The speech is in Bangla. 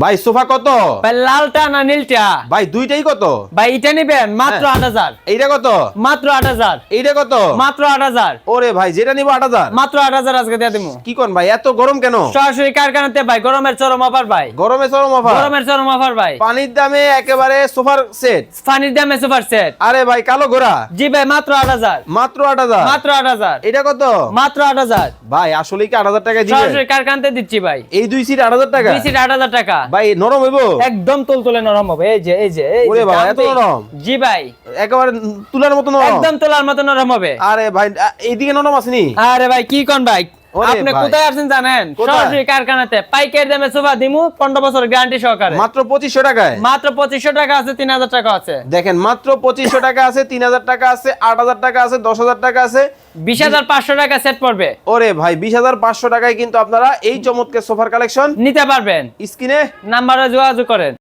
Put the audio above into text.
ভাই সোফা কত? ভাই লালটা না নীলটা? ভাই দুইটাই কত? ভাই এটা নিবেন? মাত্র হ্যাঁ। আট হাজার। এইটা কত? মাত্র আট হাজার। এইটা কত? মাত্র আট হাজার। ওরে ভাই যেটা নিবো আট হাজার। মাত্র আট হাজার আজকে দিয়ে দিবো কি কোন ভাই এত গরম কেন? সরাসরি কারখানাতে ভাই গরমের চরম অফার ভাই। গরমে চরম অফার? গরমের চরম অফার ভাই। পানির দামে একেবারে সোফার সেট। পানির দামে সুপার সেট। আরে ভাই কালো ঘোড়া? জি ভাই মাত্র আট হাজার। মাত্র আট হাজার? মাত্র আট হাজার। এটা কত? মাত্র আট হাজার। ভাই আসলে কি আট হাজার টাকা দিবে সরাসরি কারখানাতে দিচ্ছি ভাই। এই দুই সিট আট হাজার টাকা? দুই সিট আট হাজার টাকা। ভাই নরম হইব? একদম তুলতুলে নরম হবে এই যে এই যে ওরে বাবা, এত নরম? জি ভাই। একেবারে তুলার মতো নরম। একদম তুলার মতো নরম হবে। আরে ভাই এইদিকে নরম আসেনি আরে ভাই কি কন ভাই? আপনি কোথায় আছেন জানেন? সরাসরি কারখানাতে পাইকারি দামে সোফা দিমু পনেরো বছর গ্যারান্টি সহকারে। মাত্র পঁচিশশো টাকায়? মাত্র পঁচিশশো টাকা আছে তিন হাজার টাকা আছে। দেখেন মাত্র পঁচিশশো টাকা আছে তিন হাজার টাকা আছে আট হাজার টাকা আছে দশ হাজার টাকা আছে। বিশ হাজার পাঁচশো টাকা সেট পড়বে। ওরে ভাই বিশ হাজার পাঁচশো টাকায় কিন্তু আপনারা এই চমৎকার সোফার কালেকশন নিতে পারবেন। স্ক্রিনে নাম্বারে যোগাযোগ করেন।